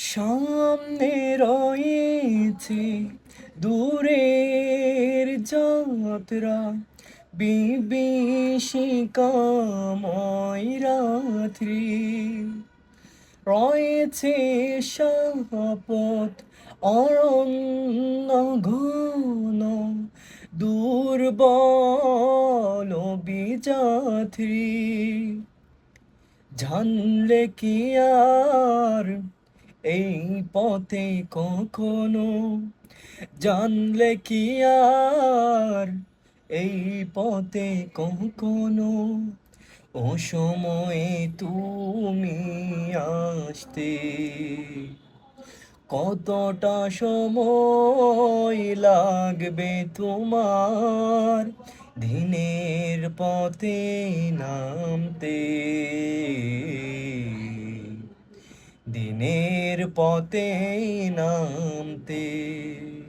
সামনে রয়েছে দূরের যাত্রা বিভীষিকাময় রাত্রি। রয়েছে শপথ অরণ্য ঘন দুর্বল বিজাত্রী জানলে কি আর এই পথে কখনো জানলে কি আর? এই পথে কখনো ও সময়ে তুমি আসতে কতটা সময় লাগবে তোমার দিনের পথে নামতে? দিনের পথে নামতে